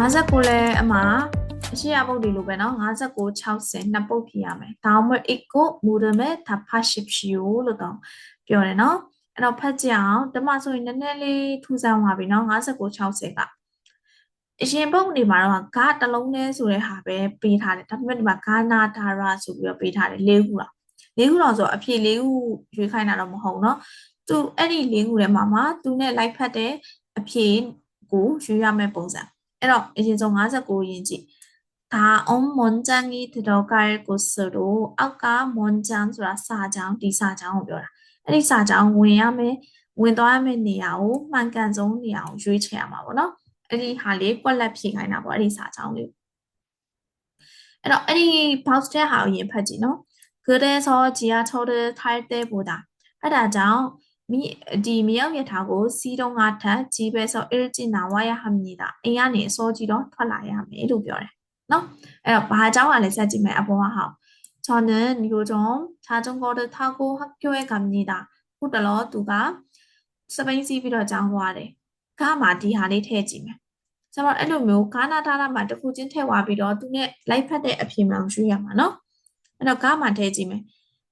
59လဲအမှာအရှိရပုတ်ဒီလိုပဲเนาะ59 60နှစ်ပုတ်ဖြစ်ရမယ်ဒါမှမဟုတ်1ကိုမူရမဲဒါဖတ်ရှိဖြူလို့တော့ပြောတယ်เนาะအဲ့တော့ဖတ်ကြအောင်တမဆိုရင်နည်းနည်းလေးထူဆန်းသွားပြီเนาะ59 60ကအရင်ပုတ်နေမှာတော့ဂါတစ်လုံးနဲ့ဆိုတဲ့ဟာပဲပေးထားတယ်ဒါပေမဲ့ဒီမှာဂါနာဒါရာဆိုပြီးတော့ပေးထားတယ်၄ခုလား၄ခုတော့ဆိုအဖြေ၄ခုရွေးခိုင်းတာတော့မဟုတ်เนาะသူအဲ့ဒီ၄ခုထဲမှာမှာသူနဲ့လိုက်ဖတ်တဲ့အဖြေကိုရွေးရမယ့်ပုံစံ အဲ့တော့အရင်ဆုံး59ရင်းကြည့်ဒါအောင်မွန်ချန်ကြီးတတော်ကရဲကိုဆိုတော့အောက်ကမွန်ချန်ဆိုတာစာချောင်းဒီစာချောင်းကိုပြောတာအဲ့ဒီစာချောင်းဝင်ရမယ်ဝင်သွားရမယ့်နေရာကိုမှန်ကန်ဆုံးနေရာကိုရွေးချယ်ရမှာပေါ့နော်အဲ့ဒီဟာလေးကွက်လက်ဖြေခိုင်းတာပေါ့အဲ့ဒီစာချောင်းလေးအဲ့တော့အဲ့ဒီ box တဲ့ဟာကိုရင်ဖတ်ကြည့်နော် good as all ကြီးအားထုတ်တဲ့ type တဲ့ပို့တာအဲ့ဒါကြောင့် မိဒီမြောက်ရထားကိုစီးတုံးကထက်ကြီးပဲဆို일찍나와야합니다အိမ်ကနေအစောကြီးတော့ထွက်လာရမယ်လို့ပြောတယ်နော်အဲ့တော့ဘာအကြောင်းကလဲစက်ကြည့်မယ်အပေါ်ကဟော저는요즘자전거를타고학교에갑니다ခုတလောသူကစပိန်စီးပြီးတော့ကျောင်းသွားတယ်ကားမှာဒီဟာလေးထည့်ကြည့်မယ်ဆိုတော့အဲ့လိုမျိုးကာနာတာတာမှာတစ်ခုချင်းထည့်သွားပြီးတော့သူနဲ့လိုက်ဖက်တဲ့အဖြေမှန်ရွှေ့ရမှာနော်အဲ့တော့ကားမှာထည့်ကြည့်မယ်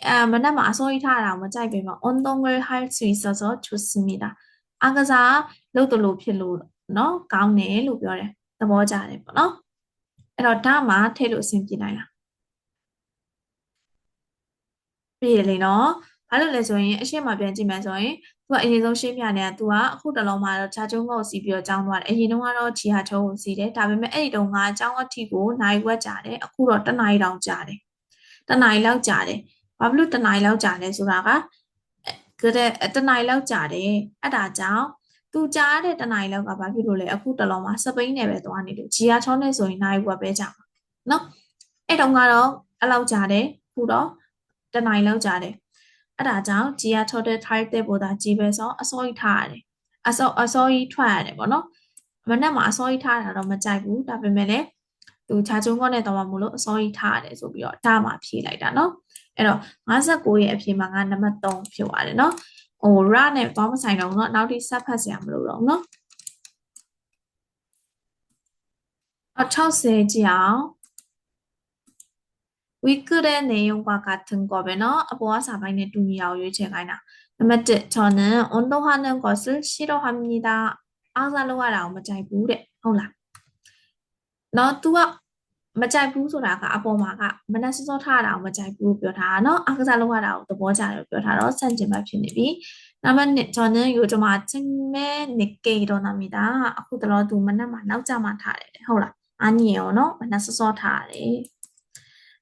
아 만나면 아소이타라 뭐 짧으면 운동을 할 수 있어서 좋습니 다. 아가자 로돌로 필로 너 가운데 로별에 넘어자래 뭐. 그래서 다마 태로 생기나 요. ပြည်လေနော်ဘာလို့လဲဆိုရင်အရှိမပြန်ကြည့်မယ်ဆိုရင် तू ကအရင်ဆုံးရှင်းပြနေတာ तू ကအခုတလုံးမှာတော့ခြာကျုံကောက်စီပြီးတော့ចောင်းသွားတယ်အရင်တုန်းကတော့ခြေဟာထုံးကိုစီတယ်ဒါပေမဲ့အဲ့ဒီတုန်းကចောင်းအထီကိုနိုင်ွက်ကြတယ်အခုတော့တနားရီတောင်ကြတယ်တနားရီလောက်ကြတယ် ဘာဖြစ်လို့တနားရီလောက်ကြာလဲဆိုတာကကတဲ့တနားရီလောက်ကြာတယ်အဲ့ဒါကြောင့်သူကြားတဲ့တနားရီလောက်ကဘာဖြစ်လို့လဲအခုတလုံးမှာစပိန်နဲ့ပဲသွားနေလို့ဂျီယာချောနဲ့ဆိုရင်နိုင်ဝက်ပဲကြာမှာနော်အဲ့တုန်းကတော့အဲ့လောက်ကြာတယ်ခုတော့တနားရီလောက်ကြာတယ်အဲ့ဒါကြောင့်ဂျီယာချောတဲ့ type တဲ့ပေါ်တာကြီးပဲဆိုအစောကြီးထားရတယ်အစောအစောကြီးထွက်ရတယ်ပေါ့နော်မနေ့မှာအစောကြီးထားတာတော့မကြိုက်ဘူးဒါပေမဲ့လည်းသူခြားချုံကောနဲ့တော့မလို့အစောကြီးထားရတယ်ဆိုပြီးတော့ဒါမှဖြေလိုက်တာနော် အဲ့တော့59ရဲ့အဖြေမှာငါနံပါတ်3ဖြစ်သွားတယ်နော်ဟို ra နဲ့သွားမဆိုင်တော့ဘူးเนาะနောက်တိဆက်ဖတ်စရာမလိုတော့ဘူးเนาะအ60ကြည့်အောင် 위글의 내용과 같은 거ပဲเนาะအပေါ်ကစာပိုင်းနဲ့တူညီအောင်ရွေးချယ်ခိုင်းတာနံပါတ်1 저는 운동하는 것을 싫어합니다 အားစားလုပ်ရတာကိုမကြိုက်ဘူးတဲ့ဟုတ်လားเนาะ तू က မကြိုက်ဘူးဆိုတာကအပေါ်မှာကမနက်စောစောထားတာကိုမကြိုက်ဘူးပြောထားတာเนาะအားကစားလုပ်ရတာကိုသဘောကျတယ်ပြောထားတော့စန့်ကျင်ဘက်ဖြစ်နေပြီနံပါတ်2저는요즘아침에늦게일어납니다အခုတော့သူမနက်မှာနောက်ကျမှထားတယ်ဟုတ်လား아니에요เนาะမနက်စောစောထားတယ်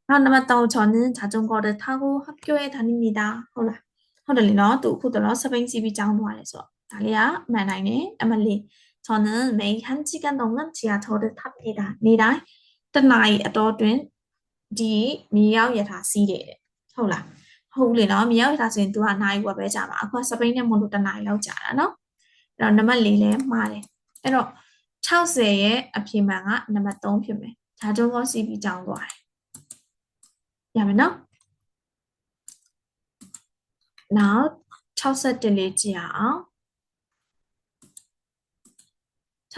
နောက်နံပါတ်3저는자전거를타고학교에다닙니다ဟုတ်လားဟုတ်တယ်လေเนาะသူအခုတော့စပိန်စီးပြီးကျောင်းသွားတယ်ဆိုတော့ဒါလေးကမှန်နိုင်တယ်အမလေး저는매일한시간동안지하철을탑니다နေ့တိုင်း တနာရီအတော်တွင်ဒီမြေရောက်ရထားစီးတယ်တဲ့ဟုတ်လားဟုတ်လေနော်မြေရောက်ရထားဆိုရင် तू ကနိုင်ဝက်ပဲကြာမှာအခုစပိန်နဲ့မလို့တနာရီလောက်ကြာတာနော်အဲ့တော့နံပါတ်4လဲမှားတယ်အဲ့တော့60ရဲ့အဖြေမှန်ကနံပါတ်3ဖြစ်မယ်ဂျာကျုံးကောစီးပြီးကြောင်းသွားတယ်ရမယ်နော်နောက်61လေးကြည့်အောင်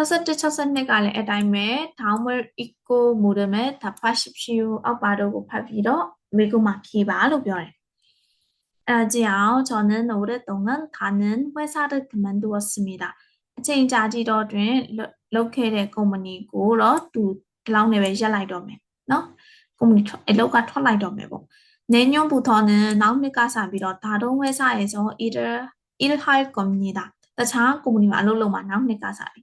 첫째 첫선내가 알 애다임에 다음을 잊고 물음에 답하십시오. 어, 바로 곱하기로 밀고 막히 바로 별. 아지요 저는 오랫동안 다른 회사를 그만두었습니다. 지금까지도 로켓의 고문이고로 두 라운에 외셔라이더맨. 너? 고문이 로가 털라이더맨. 뭐. 내년부터는 남미가 사비로 다른 회사에서 일을 일할 겁니다. 장학 고문이 말로로만 남미가 사비.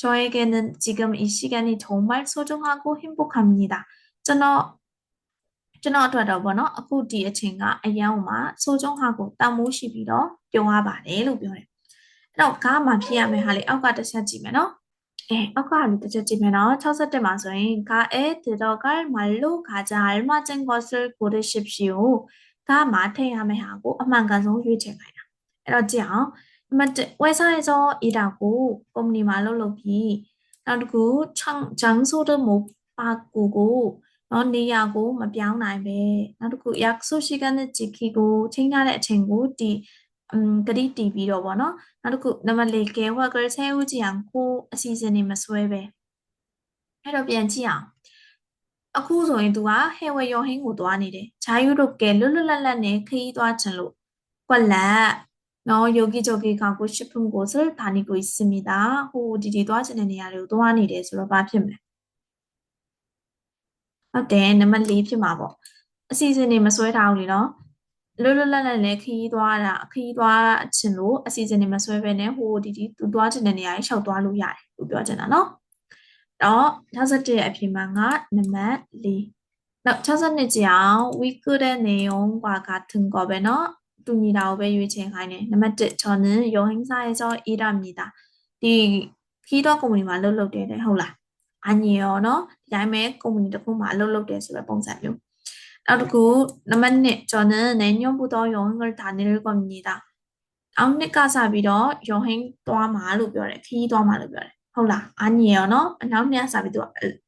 저에게는 지금 이 시간이 정말 소중하고 행복합니다. 저는 저는 어떻게 하면 아쿠 뒤에 제가 아야오마 소중하고 따모시비로 뼈와 바래 이렇게 표현해. 그럼 가만 피하면 할래. 아까 다시 지면 어? 예, 아까 한 다시 지면 어. 61만 소인 가에 들어갈 말로 가장 알맞은 것을 고르십시오. 가 마태하면 하고 엄마가 소유 제가야. 이러지요. website ဆိုအီတာကို company မှာလုပ်လုပ်ပြီးနောက်တစ်ခု chang so de mo pa ကိုကိုနော်နေရာကိုမပြောင်းနိုင်ပဲနောက်တစ်ခု yakushika နဲ့ jiki ကိုချိန်ရတဲ့အချိန်ကိုဒီ음ကတိတီးပြီးတော့ဗောနော်နောက်တစ်ခုနံပါတ်၄ gay worker ဆဲဦးကြည်အောင်ကိုအစီအစဉ်နေမဆွဲပဲအဲ့တော့ပြန်ကြည့်အောင်အခုဆိုရင် तू ကဟဲဝဲယောဟင်းကိုသွားနေတယ်ဂျာယူတို့ကဲလွတ်လွတ်လပ်လပ်နဲ့ခရီးသွားချင်လို့ကွက်လက် နော်ယောဂီဂျောဂီကောင်ကိုရှစ်ဖုန်ကိုစလဒါနီကိုစင်မီတာဟိုဒီဒီသွားချင်တဲ့နေရာတွေကိုသွားနေတယ်ဆိုတော့ဘာဖြစ်မလဲဟုတ်တယ်နံပါတ်၄ဖြစ်မှာပေါ့အစီအစဉ်တွေမဆွဲထားဘူးလေနော်လွတ်လွတ်လပ်လပ်နဲ့ခီးသွားတာခီးသွားချင်လို့အစီအစဉ်တွေမဆွဲဘဲနဲ့ဟိုဒီဒီသူသွားချင်တဲ့နေရာကြီးရှောက်သွားလို့ရတယ်သူပြောချင်တာနော်တော့61ရဲ့အဖြေမှာငါနံပါတ်၄နောက်62ကြည့်အောင် we couldn't နေုံกว่าကထင်ကောပဲเนาะ တူညီတာကိုပဲရွေးချယ်ခိုင်းတယ်နံပါတ်1저는여행사에서일합니다ဒီခီးတော့ကုမ္ပဏီမှာလုပ်လုပ်တယ်တဲ့ဟုတ်လားအညီရောနော်ဒီတိုင်းပဲကုမ္ပဏီတစ်ခုမှာအလုပ်လုပ်တယ်ဆိုတဲ့ပုံစံမျိုးနောက်တစ်ခုနံပါတ်2ကျွန်တော်내년부터여행을다닐겁니다အောင်နှစ်ကစပြီးတော့ယုံဟင်းသွားမှာလို့ပြောတယ်ခီးသွားမှာလို့ပြောတယ်ဟုတ်လားအညီရောနော်အနောက်နှစ်စပြီးသူက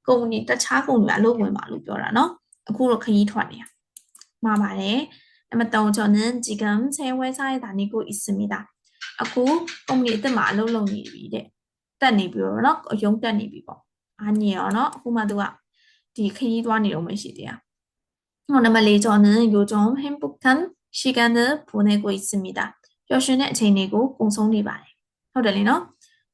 ကုမ္ပဏီတခြားကုမ္ပဏီအလုပ်ဝင်မှာလို့ပြောတာနော်အခုတော့ခီးထွက်နေတာမှာပါတယ် နံပါတ်3ကျွန်တော်지금새회사에다니고있습니다အခုကုမ္ပဏီအစ်စ်မှာအလုပ်လုပ်နေပြီတဲ့တက်နေပြီတော့เนาะရုံးတက်နေပြီပေါ့အာညင်ရောเนาะအခုမှသူကဒီခရီးသွားနေတော့မရှိသေးတာဟောနံပါတ်4저는요즘행복한시간을보내고있습니다ပျော်ရွှင်တဲ့အချိန်တွေကိုကုန်ဆုံးနေပါတယ်ဟုတ်တယ်လေနော်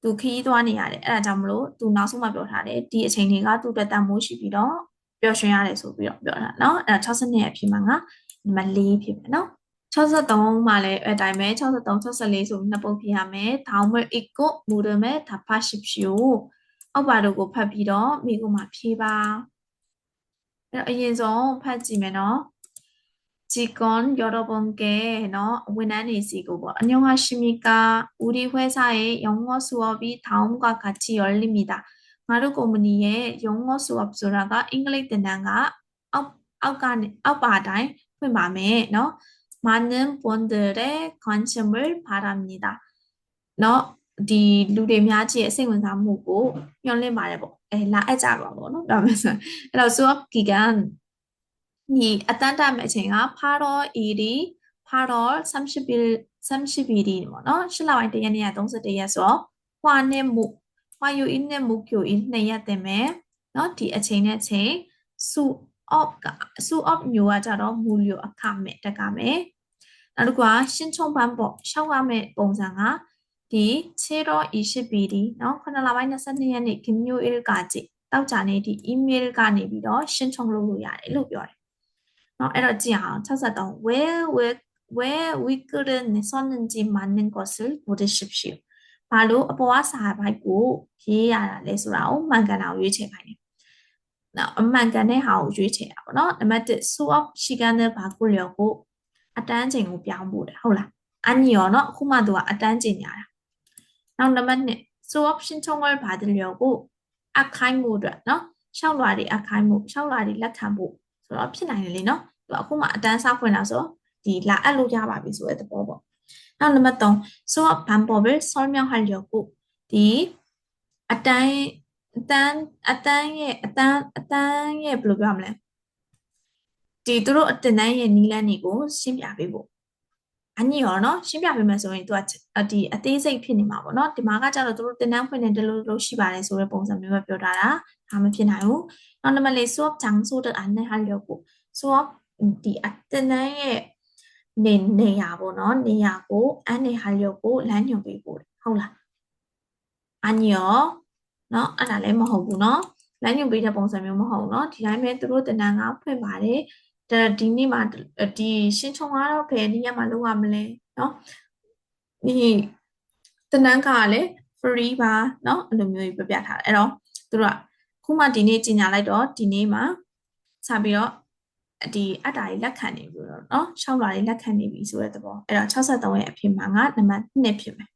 သူခရီးသွားနေရတယ်အဲ့ဒါကြောင့်မလို့သူနောက်ဆုံးမှပြောထားတယ်ဒီအချိန်တွေကသူ့အတွက်တန်မိုးရှိပြီးတော့ပျော်ရွှင်ရတယ်ဆိုပြီးတော့ပြောတာเนาะအဲ့ဒါ62ရဲ့အဖြစ်မှာငါ နံပါတ်4ဖြစ်မယ်နော်63မှာလည်းအတိုင်းပဲ63 64ဆိုနှစ်ပုတ်ဖြစ်ရမယ်။ဒါမှမဟုတ် eco model မဲ့ဒါ partnership ကိုအောက်ပါတို့ကိုဖတ်ပြီးတော့မိကိုမှာဖြေပါ။အဲ့တော့အရင်ဆုံးဖတ်ကြည့်မယ်နော်။ជីကွန်ယော်ဒဘုံကဲနော်ဝန်ထမ်းတွေစီကိုပေါ့အညောင်းကရှိမီကာဦးဒီခွဲစားရဲ့ရောင်းငေါဆူဝပြီးထောင်းကကချီရော်လီမီတာငါတို့ကုမ္ပဏီရဲ့ရောင်းငေါဆူဝဆိုတာကအင်္ဂလိပ်သင်တန်းကအောက်အောက်ကနေအောက်ပါတိုင်း 마음에 no? 많은 분들의 관심을 바랍니다. no? ဒီလူတွေအများကြီးရဲ့စိတ်ဝင်စားမှုကိုညွှန်လင်းပါတယ်ပေါ့အဲလာအပ်ကြပါပေါ့နော်ဒါမှမဟုတ်အဲ့တော့ so gigan ဒီအတန်းတက်မဲ့အချိန်က paro ed paro 30 30 bd ပေါ့နော်ရှစ်လပိုင်းတရက်နေ့က31ရက်ဆိုတော့ hwa နဲ့ mu hwa yu in နဲ့ mu kyu in နှစ်ရက်တင်မယ်နော်ဒီအချိန်နဲ့အချိန် su of က su of မျိုးကကြတော့မူလျအခမဲ့တက်ကမဲ့နောက်တစ်ခုကရှင်းချုံပန်းပေါ့ရှောက်ရမဲ့ပုံစံကဒီချေတော့ e ရှိပြီဒီเนาะ9လပိုင်း22ရက်နေ့ခင်မျိုး il ကကြည့်တောက်ကြနေဒီ email ကနေပြီးတော့ရှင်းချုံလုပ်လို့ရတယ်လို့ပြောတယ်เนาะအဲ့တော့ကြည့်အောင်63 where where where we couldn't sonenji manen kosel leadership shift ဘာလို့အပေါ်ကစာပိုက်ကိုရေးရတာလဲဆိုတာကိုမှန်ကန်အောင်ရွေးချယ်နိုင်တယ် နောက်အမှန်ကန်တဲ့ဟာကိုရွေးချယ်တာပေါ့နော်နံပါတ်1 so of ရှိကန်တဲ့ဘာကိုလျော်ကိုအတန်းချိန်ကိုပြောင်းဖို့တာဟုတ်လားအညီရောနော်အခုမှသူကအတန်းချိန်ညာတာနောက်နံပါတ်2 so option ချုံကဘာတလျော်ကိုအခိုင်းမှုအတွက်နော်ရှောက်လာတွေအခိုင်းမှုရှောက်လာတွေလက်ခံဖို့ဆိုတော့ဖြစ်နိုင်တယ်လေနော်သူအခုမှအတန်းစားဖွင့်တာဆိုဒီလာအပ်လို့ရပါပြီဆိုတဲ့သဘောပေါ့နောက်နံပါတ်3 so of bamboo soil မြောက်ဟန်လျော်ကိုဒီအတိုင်း အတန်းအတန်းရဲ့အတန်းအတန်းရဲ့ဘယ်လိုပြောမလဲဒီသူတို့အတန်းရဲ့နီးလန်းတွေကိုရှင်းပြပေးဖို့အညီရောနော်ရှင်းပြပေးမယ်ဆိုရင် तू ကဒီအသေးစိတ်ဖြစ်နေမှာပေါ့နော်ဒီမှာကကြတော့တို့တင်တန်းဖွင့်နေတယ်လို့လို့ရှိပါတယ်ဆိုတဲ့ပုံစံမျိုးပဲပြောထားတာဒါမဖြစ်နိုင်ဘူးနောက်နံပါတ်၄ swap chang so that an ha yo ko swap ဒီအတန်းရဲ့နေနေရပေါ့နော်နေရကိုအန်နေဟာလျောကိုလမ်းညွှန်ပေးဖို့ဟုတ်လားအညီရော နော်အဲ့ဒါလည်းမဟုတ်ဘူးနော်လမ်းညွှန်ပေးတဲ့ပုံစံမျိုးမဟုတ်ဘူးเนาะဒီတိုင်းပဲသူတို့တဏ္ဍာငါဖွင့်ပါတယ်ဒီနေ့မှာဒီရှင်းချုံကတော့ဘယ်နေ့မှလုပ်ရမလဲเนาะဒီတဏ္ဍာကလည်း free ပါเนาะအဲ့လိုမျိုးပြပြထားတယ်အဲ့တော့သူတို့ကခုမှဒီနေ့ကြီးညာလိုက်တော့ဒီနေ့မှာစပြီးတော့ဒီအတ္တာကြီးလက်ခံနေပြီတော့เนาะရှောက်လာကြီးလက်ခံနေပြီဆိုတဲ့သဘောအဲ့တော့63ရဲ့အဖြစ်မှာကနံပါတ်2ဖြစ်မယ်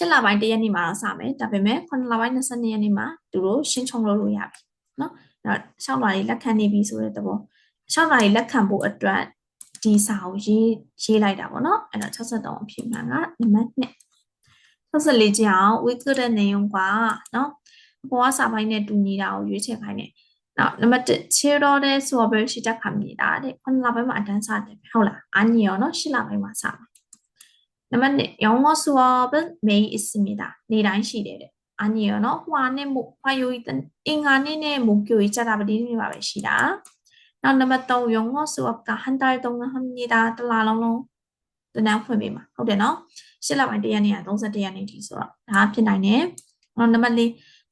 7လပိုင်း1ရက်နေ့မှာတော့စမယ်ဒါပေမဲ့9လပိုင်း22ရက်နေ့မှာသူတို့ရှင်းချုံလုပ်လို့ရပြီเนาะအဲ့တော့ရှောက်လာတွေလက်ခံနေပြီဆိုတဲ့သဘောရှောက်လာတွေလက်ခံဖို့အတွက်ဒီစာကိုရေးရေးလိုက်တာပေါ့เนาะအဲ့တော့63အဖြစ်မှန်ကနံပါတ်2 64ကျအောင် we could တဲ့နေုံကเนาะအပေါ်ကစာပိုင်းနဲ့တူညီတာကိုရွေးချယ်ခိုင်းတယ်နောက်နံပါတ်1 zero တဲ့ strawberry ရှိတက်ခံနေတာတဲ့9လပိုင်းမှာအတန်းစတယ်ဟုတ်လားအညီရောเนาะ10လပိုင်းမှာစတယ် 나만 영어수업은 매일 있습니 다. 내란 시대 래. 아니 요, 너 화내 목 화요일은 인간이네 목요일 자라버리는 말이시 다. 나 나만 또 영어 수업가 한 달 동안 합니 다. 달라롱 롱. တနန်းဖွင့်ပေးမှာဟုတ်တယ်နော်၈လပိုင်း၁ရက်နေ့က31ရက်နေ့ထိဆိုတော့ဒါဖြစ်နိုင်တယ်အော်နံပါတ်၄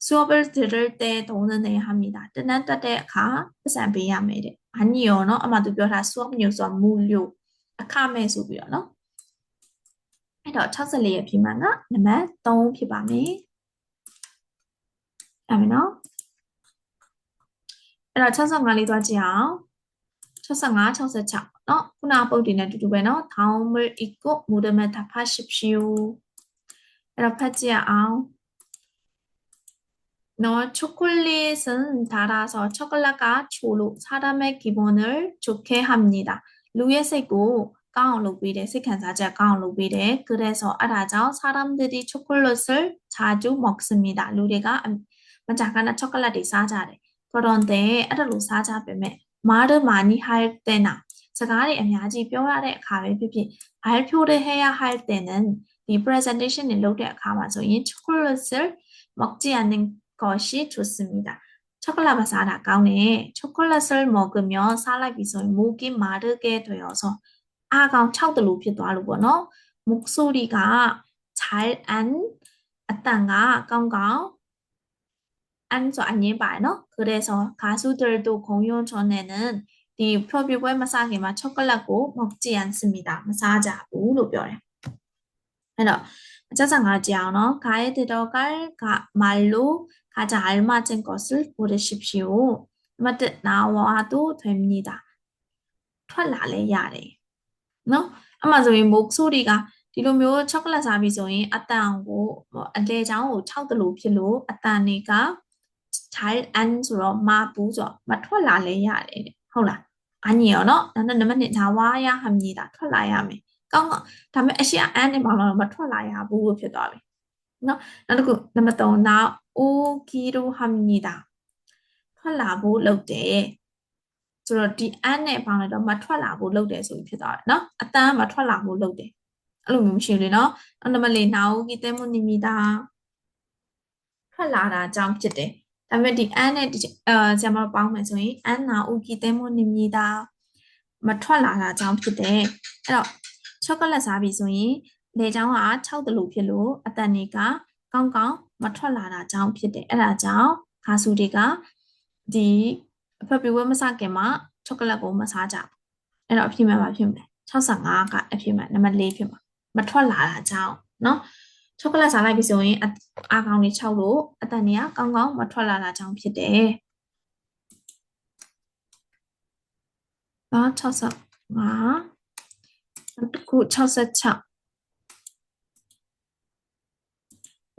super digital တဲ့30တဲ့ဟာမိတာတနန်းတက်တဲ့အခါပတ်စံပေးရမယ်တဲ့အာနီယောနော်အမှသူပြောတာ swap new ဆိုတာမူလို့အခမဲ့ဆိုပြီးတော့နော် အဲ့တော့64ရဲ့ပြင်မှန်ကနံပါတ်3ဖြစ်ပါမယ်အဲ့မယ်နော်အဲ့တော့65လေးသွားကြည့်အောင်65 66เนาะခုနပုတ်တင်နဲ့တူတူပဲเนาะထောင်းမအီကိုမူဒမတာဖာရှိဖြူအဲ့တော့ဖတ်ကြည့်အောင်너 초콜릿은 달아서 초콜릿과 초로 사람의 기분을 좋게 합니다. 루의 색고 까올로 비래 색한사자 까올로 비래 그래서 알아서 사람들이 초콜릿을 자주 먹습니다. 루리가 만작가나 초콜릿이 사자래. 그런데 알아로 사자 빼매 말을 많이 할 때나စကားတွေ အများကြီး ပြောရတဲ့အခါပဲဖြစ်ဖြစ်발표를 해야 할 때는 이 presentation을 လုပ်တဲ့အခါမှာဆိုရင် 초콜릿을 먹지 않는 것이 좋습니다. 초콜릿을 사라 가운데 초콜릿을 먹으며 살라기 소 목이 마르게 되어서 아가 차우들로 피도하로 보너 목소리가 잘 안 왔다가 깡깡 안서 안예봐요. 그래서 가수들도 공연 전에는 이 표비고의 마사게만 초콜릿고 먹지 않습니다. 마사자부로 뼈래. 그래서 짜장하지않아 가에 들어갈 가, 말로 가장 알맞은 것을 고르십시오. 맞듯 나와도 됩니다. ထွက်လာလဲရတယ် နော်အမှဆိုရင်မိုးဆိုးတွေကဒီလိုမျိုးချောကလက်စားပြီးဆိုရင်အတန်ကိုအလေချောင်းကို6တလို့ဖြစ်လို့အတန်တွေက child and ဆိုတော့မပူဆိုတော့မထွက်လာလဲရတယ်ဟုတ်လားအညီရောနော်ဒါနဲ့နံပါတ်1ဒါဝါရဟမြေတာထွက်လာရမယ်ကောင်းကောင်းဒါပေမဲ့အရှိအန်းနဲ့ဘာလို့မထွက်လာရဘူးလို့ဖြစ်သွားပြီနော်နောက်တစ်ခုနံပါတ်3နောက် o kilo hamnida ထွက်လာဖို့လုပ်တယ် ဆိုတော့ဒီ and နဲ့ပေါင်းလိုက်တော့မထွက်လာဖို့လုပ်တယ်ဆိုပြီးဖြစ်သွားတယ်เนาะအတန်းမထွက်လာဖို့လုပ်တယ်အဲ့လိုမျိုးမရှိဘူးလေเนาะနံပါတ်၄နာဦးကီတဲမနီမီတာထွက်လာတာအကြောင်းဖြစ်တယ်ဒါပေမဲ့ဒီ and နဲ့အဲဆရာမပေါင်းမယ်ဆိုရင် and နာဦးကီတဲမနီမီတာမထွက်လာတာအကြောင်းဖြစ်တယ်အဲ့တော့ချောကလက်စားပြီဆိုရင်လေချောင်းက6တလူဖြစ်လို့အတန်တွေကကောင်းကောင်းမထွက်လာတာအကြောင်းဖြစ်တယ်အဲ့ဒါကြောင့်ခါစုတွေကဒီ အဖက်ပြွေးမစခင်မှာချောကလက်ကိုမစားကြဘူးအဲ့တော့အဖြစ်မှန်ပါဖြစ်မယ်65ကအဖြစ်မှန်နံပါတ်4ဖြစ်မှာမထွက်လာတာကြောင့်เนาะချောကလက်စားလိုက်ပြီဆိုရင်အာကောင်တွေ6လို့အတန်တွေကကောင်းကောင်းမထွက်လာတာကြောင့်ဖြစ်တယ်ဘာ65တစ်ခု66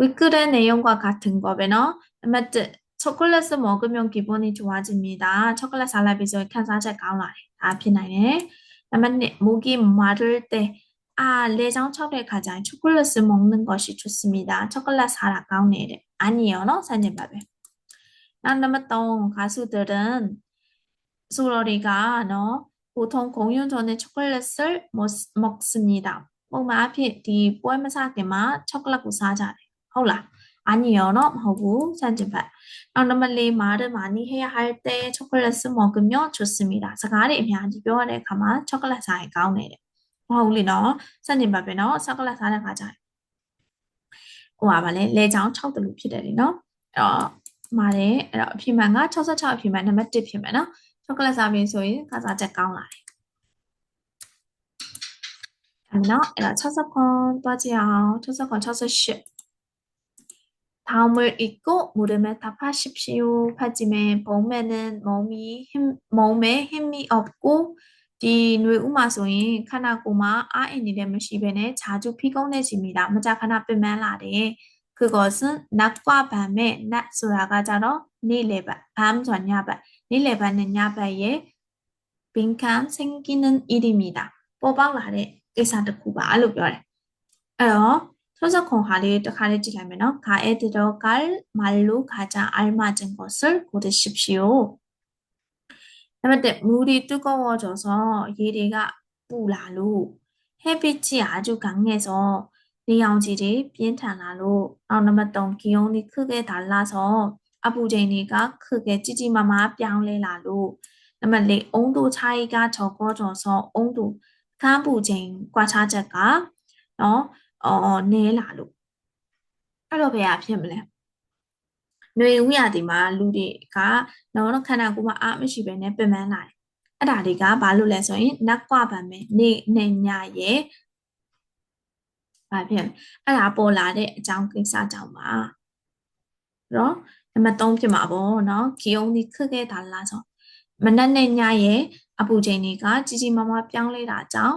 위클의 내용과 같은 거베 너. 아마트 초콜릿을 먹으면 기분이 좋아집니다. 초콜릿 살라비즈에 캔사제 가라이. 다 피나네. 그다음에 목이 마를 때 아, 내장 처리 가장 초콜릿을 먹는 것이 좋습니다. 초콜릿 사라 가오네래. 아니요, 산진바베. 난나마똥 가수들은 소로리가 너 보통 공연 전에 초콜릿을 먹, 먹습니다. 목마 앞에 뒤 보이면 사게마 초콜릿 구사자래. 홀라. 아니요တော့မဟုတ်ဘူးစံကျင်ဘက်နောက်နံပါတ်၄마를 많이 해야 할 때 초콜릿을 먹으면 좋습니다စကားတွေအများကြီးပြောရတဲ့အခါမှာချောကလက်စားရင်ကောင်းတယ်တဲ့မဟုတ်ဘူးလေနော်စံကျင်ဘက်ပဲနော်ချောကလက်စားတဲ့အခါကျရင်ဟိုပါဗာလဲလေချောင်း6တလူဖြစ်တယ်လေနော်အဲ့တော့မာတယ်အဲ့တော့အဖြစ်မှန်က66အဖြစ်မှန်နံပါတ်1ဖြစ်မယ်နော်ချောကလက်စားပြီးဆိုရင်ကစားချက်ကောင်းလာတယ်အဲ့တော့အဲ့တော့60ခွန်တွားကြည့်အောင်60ခွန်68 다음을 읽고 물음에 답하십시오. 하지만 봄에는 몸이 힘, 몸에 힘이 없고 디 뇌우마소인 카나고마 아인이래 무시벤에 자주 피곤해집니다. 먼저 하나 빼면 라래. 그것은 낮과 밤에 낮 소라가자로 니레바 밤 전 야바 니레바는 야바에 빈칸 생기는 일입니다. 뽑아라래. 의사 듣고 봐. 알로 별. 어, 소속공 하리 하리 지라면 가에 들어갈 말로 가장 알맞은 것을 고르십시오. 다음에 물이 뜨거워져서 예리가 뿌라로 햇빛이 아주 강해서 내양질이 비엔탄라로 나오는 기온이 크게 달라서 아부제니가 크게 찌지마마 뺨레라로 그다음에 온도 차이가 적어져서 온도 간부쟁 과차제가 어 အော်နဲလာလို့အဲ့တော့ဘယ်ဟာဖြစ်မလဲຫນွေဥရဒီမှာလူတွေကနော်ခန္ဓာကိုယ်မှာအားမရှိဘဲနဲ့ပင်ပန်းလာတယ်အဲ့ဒါတွေကဘာလို့လဲဆိုရင်နက်ကွာပါမယ်နေနေညရဲ့ဘာဖြစ်အဲ့ဒါပေါ်လာတဲ့အကြောင်းကိစ္စကြောင့်ပါနော်နံပါတ်3ဖြစ်မှာပေါ့နော်ဂီယုံဒီခက်ခဲတာလားဆိုမနက်နဲ့ညရဲ့အပူချိန်တွေကကြီးကြီးမားမားပြောင်းလဲတာကြောင့်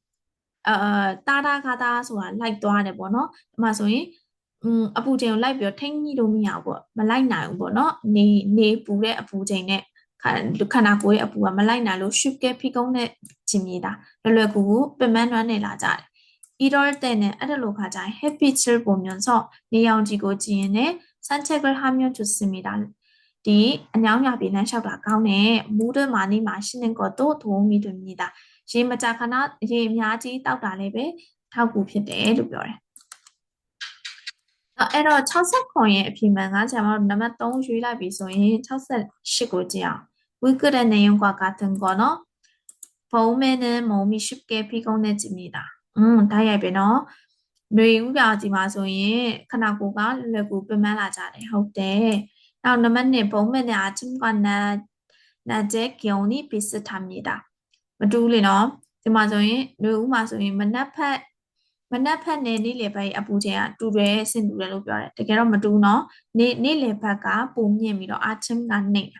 အာတာတာခါတာဆိုတာလိုက်သွားတယ်ပေါ့နော်ဒီမှာဆိုရင်အပူချိန်ကိုလိုက်ပြီးတော့ထိန်းညှိလို့မရဘူးပေါ့မလိုက်နိုင်ဘူးပေါ့နော်နေနေပူတဲ့အပူချိန်နဲ့ခန္ဓာကိုယ်ရဲ့အပူကမလိုက်နိုင်လို့ shift ကဖိကုန်းတဲ့ခြင်းမြေတာလွယ်လွယ်ကူကူပင်မနှွမ်းနေလာကြတယ် idol တဲ့နဲ့အဲ့ဒါလိုခါကျရင် happy chill ပုံမျိုးဆိုနေရောင်ကြီးကိုကြည့်ရင်လည်း sunset girl ဟာမျိုးသူစင်မီတာဒီအညောင်းရပြေလမ်းလျှောက်တာကောင်းတယ် mood မှာနေမှာရှင်းနေကောတော့သုံးမိတယ်မြေတာ ရေမကြာခဏရေအများကြီးတောက်တာလည်းပဲထောက်ကူဖြစ်တယ်လို့ပြောတယ်အဲ့တော့69ရဲ့အဖြေမှန်ကကျွန်တော်တို့နံပါတ်3ရွေးလိုက်ပြီဆိုရင်68ကိုကြည့်အောင် we could have named กว่า garden ကောနော်ဘုံမဲနဲ့မုံမီရှိကဲဖိကုန်းနဲ့ကြည့်နေတာอืมတိုက်ရိုက်ပဲနော်နေဦးပြကြည့်ပါဆိုရင်ခဏကိုကလွယ်ကူပြမလာကြတယ်ဟုတ်တယ်နောက်နံပါတ်2ဘုံမဲနဲ့အချင်းကနာနာကျဲကျော်နိပိစထမီတာ မတူးလေနော်ဒီမှာဆိုရင်လူဥမာဆိုရင်မနက်ဖက်မနက်ဖက်နဲ့နေ့လယ်ဘက်အပူချိန်ကတူတယ်ဆင်တူတယ်လို့ပြောတယ်တကယ်တော့မတူနော်နေ့နေ့လယ်ဘက်ကပုံမြင့်ပြီးတော့အချင်းကနေတာ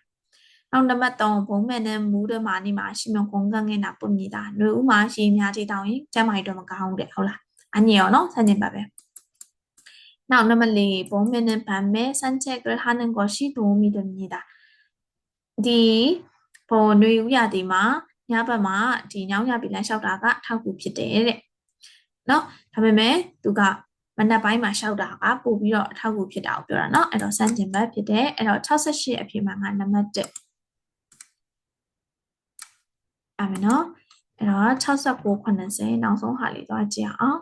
နောက်နံပါတ်3ဘုံမဲ့နဲ့မူးတဲ့မာနေမှာရှိမကုန်ကန်ငဲ့နာပုံမြင်တာလူဥမာရှိများသေးတောင်းရင်ကျမ်းမာရေးတော့မကောင်းဘူးတဲ့ဟုတ်လားအညေရောနော်ဆန်းကျင်ပါပဲနောက်နံပါတ်4ဘုံမဲ့နဲ့ဗန်မဲ့ဆန်းချက်ကရဟာနန်ကိုရှိတူမီတဲ့မြင်တာဒီပေါ်နွေဥရဒီမှာ ညဘက်မှာဒီညောင်းရပြီလမ်းလျှောက်တာကထောက်ကူဖြစ်တယ်တဲ့နော်ဒါပေမဲ့သူကမနက်ပိုင်းမှာလျှောက်တာကပို့ပြီးတော့အထောက်ကူဖြစ်တာကိုပြောတာเนาะအဲ့တော့စမ်းကျင်ဘက်ဖြစ်တယ်အဲ့တော့68အဖြစ်မှကနံပါတ်1အဲ့မယ်နော်အဲ့တော့69 80နောက်ဆုံးဟာလေးသွားကြည့်အောင်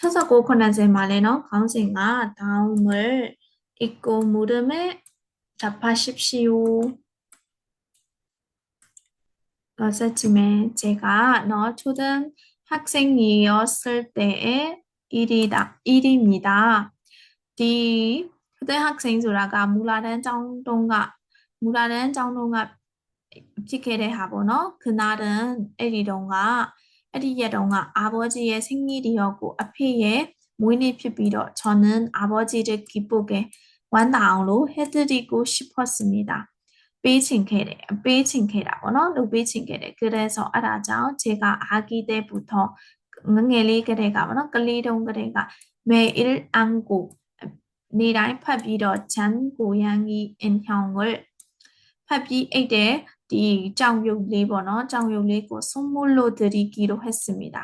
69 80မှာလဲเนาะခေါင်းစဉ်က 다음을 읽고 물음에 답하십시오 여섯쯤에 제가 너 초등학생이었을 때의 일이다 일입니다. D 초등학생 소라가 무라는 정동가 무라는 정동가 어떻게 대하보노 그날은 에리동가 에리예동가 아버지의 생일이었고 앞에 모인이 피비로 저는 아버지를 기쁘게 완다로 해드리고 싶었습니다. ပေးချင်ခဲ့တယ်အပေးချင်ခဲ့တာပေါ့နော်လုပ်ပေးချင်ခဲ့တယ်ကဲဆိုအဲ့ဒါကြောင့်ခြေကအာဂီတဲ့ဘူထောငငယ်လေးကလေးကပေါ့နော်ကလေးတုံးကလေးကမေအီအန်ကိုနေတိုင်းဖတ်ပြီးတော့ချန်ကိုယန်ကြီးအင်ဖြောင်းကိုဖတ်ပြီးအိတ်တဲ့ဒီကြောင်ရုပ်လေးပေါ့နော်ကြောင်ရုပ်လေးကိုဆွမိုလိုဒရီကီလိုဟက်စမီတာ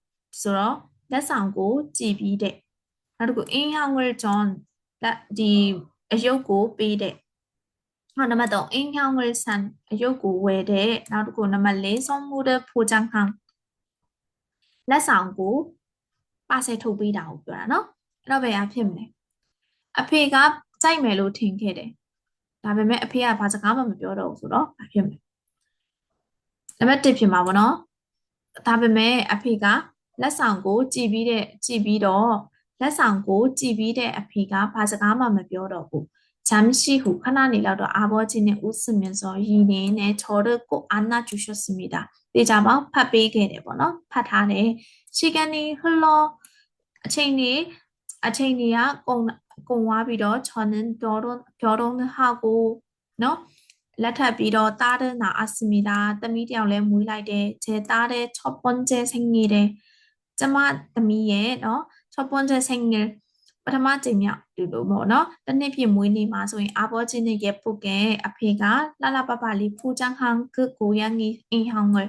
ဆိုတော့လက်ဆောင်ကိုကြည်ပြီးတဲ့နောက်တစ်ခုအင်းဟောင်းဝဲဂျွန်လက်ဒီအယုတ်ကိုပေးတဲ့နောက်နံပါတ်3အင်းဟောင်းဝဲဆန်အယုတ်ကိုဝယ်တဲ့နောက်တစ်ခုနံပါတ်4ဆုံးမှုတဲ့ဖိုချန်ခန်းလက်ဆောင်ကိုပါဆယ်ထုတ်ပေးတာကိုပြောတာနော်အဲ့တော့ဘယ်အဖြစ်မလဲအဖေကကြိုက်မယ်လို့ထင်ခဲ့တယ်ဒါပေမဲ့အဖေကဘာစကားမှမပြောတော့ဘူးဆိုတော့ဘာဖြစ်မလဲနံပါတ်1ဖြစ်မှာပေါ့နော်ဒါပေမဲ့အဖေက လက်ဆောင်ကိုကြည်ပြီးတဲ့ကြည်ပြီးတော့လက်ဆောင်ကိုကြည်ပြီးတဲ့အဖေကဘာစကားမှမပြောတော့ဘူးချမ်းရှိဟုခဏနေလောက်တော့အာဘောချင်းနဲ့ဦးစမင်စောရည်နေနဲ့ချော်ရကိုအနာကျူရှစမီတာတေချာပေါင်းဖတ်ပေးခဲ့တယ်ပေါ့နော်ဖတ်ထားတယ်ချီကန်နီဟလောအချိန်နေအချိန်နေကကုံကုံွားပြီးတော့ချော်နန်ဒေါ်ဒွန်ဒေါ်ဒွန်ဟာကိုနော်လက်ထပ်ပြီးတော့တားတဲ့နာအစမီတာတမီးတယောက်လဲမွေးလိုက်တယ်ခြေတားတဲ့ချော့ပွန်ကျဲဆင်းနေတယ် ကျမသမီးရဲ့နော်60 single ပထမကြိမ်မြောက်ဒီလိုပေါ့နော်တနည်းပြမွေးနေမှာဆိုရင်အာဘောချင်းနဲ့ရဲ့ပုတ်ကအဖေကလှလှပပလေးဖူချန်းဟန်ကုကိုရန်ကြီးအင်ဟောင်းကို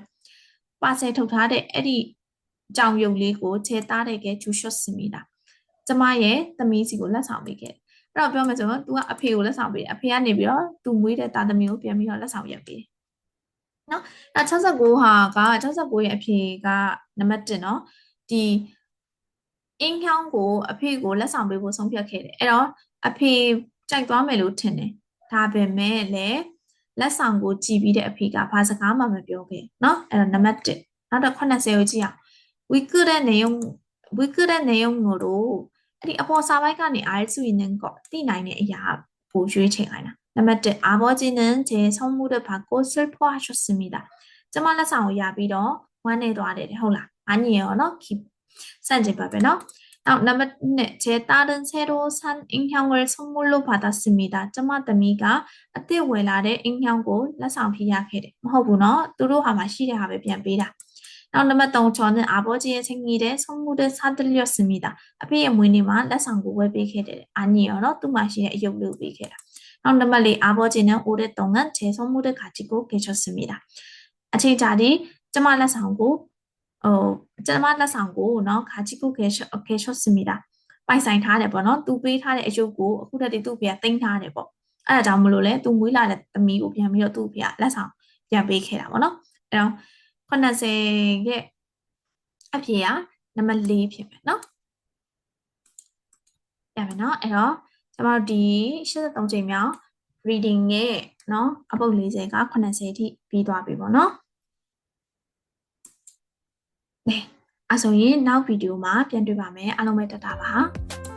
ပါဆယ်ထုတ်ထားတဲ့အဲ့ဒီကြောင်ရုပ်လေးကိုခြေသားတဲ့ကဲဂျူရှော့စင်မိတာကျမရဲ့သမီးစီကိုလက်ဆောင်ပေးခဲ့အဲ့တော့ပြောမယ်ဆိုတော့ तू ကအဖေကိုလက်ဆောင်ပေးတယ်အဖေကနေပြီးတော့ तू မွေးတဲ့သားသမီးကိုပြန်ပြီးတော့လက်ဆောင်ရက်ပေးတယ်နော်အဲ့69ဟာက69ရဲ့အဖေကနံပါတ်1နော် ဒီအင်းချောင်းကိုအဖေကိုလက်ဆောင်ပေးဖို့ဆုံးဖြတ်ခဲ့တယ်အဲ့တော့အဖေကြိုက်သွားမယ်လို့ထင်တယ်ဒါပေမဲ့လည်းလက်ဆောင်ကိုကြည်ပြီးတဲ့အဖေကဘာစကားမှမပြောခဲ့เนาะအဲ့တော့နံပါတ်1နောက်တော့80ကိုကြည့်အောင်ဝီကတဲ့နေုံဝီကတဲ့နေုံတို့အဲ့ဒီအပေါ်စာပိုင်းကနေအားစုရင်တော့သိနိုင်တဲ့အရာပိုရွေးချယ်ခိုင်းတာနံပါတ်1아버지는제선물을받고슬퍼하셨습니다ကျမလက်ဆောင်ကိုရပြီးတော့ဝမ်းနေသွားတယ်ဟုတ်လား 아니에요, nó 기, 산지 바베너. 다음, 넘버 네. 제 딸은 새로 산 인형을 선물로 받았습니다. 점마더미가 아테 웰라의 인형을 라상피야케레. 뭐하구나, 뚜루하마 시레하베 변비라. 다음, 넘버 저는 아버지의 생일에 선물을 사들렸습니다. 아베의 무늬만 라상구 외비케레. 아니에요, 뚜마시레 이욕루비케라. 다음, 넘버 네. 아버지는 오랫동안 제 선물을 가지고 계셨습니다. 제 자리, 점마 라상구 ဟိုကျွန်မလက်ဆောင်ကိုနော်ခါချီကုကေရှော့ကေရှော့စမီတာပိုင်ဆိုင်ထားတယ်ပေါ့နော်သူပေးထားတဲ့အယုတ်ကိုအခုတည်းကသူ့ဖေကတင်ထားတယ်ပေါ့အဲ့ဒါကြောင့်မလို့လဲသူမွေးလာတဲ့သမီးကိုပြန်ပြီးတော့သူ့ဖေကလက်ဆောင်ပြန်ပေးခဲ့တာပေါ့နော်အဲ့တော့80ရဲ့အဖြေကနံပါတ်4ဖြစ်မယ်နော်ရမယ်နော်အဲ့တော့ကျွန်တော်ဒီ83ချိန်မြောက် reading ရဲ့နော်အပုတ်40က80အထိပြီးသွားပြီပေါ့နော် အဲဆိုရင်နောက်ဗီဒီယိုမှာပြန်တွေ့ပါမယ်အားလုံးပဲတတ်တာပါ။